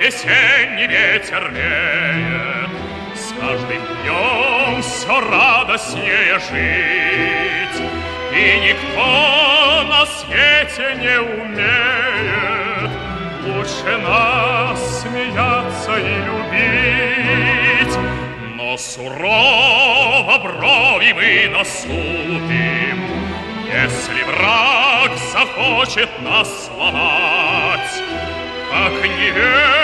весенний ветер веет, С каждым днем все радостнее жить, И никто на свете не умеет Лучше нас смеяться и любить. Но сурово брови мы насупим, Если враг захочет нас сломать. open your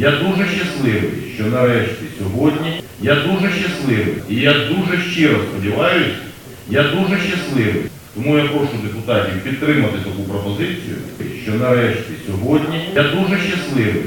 Я дуже щасливий, що нарешті сьогодні я дуже щасливий. І я дуже щиро сподіваюся, я дуже щасливий. Тому я прошу депутатів підтримати таку пропозицію, що нарешті сьогодні я дуже щасливий.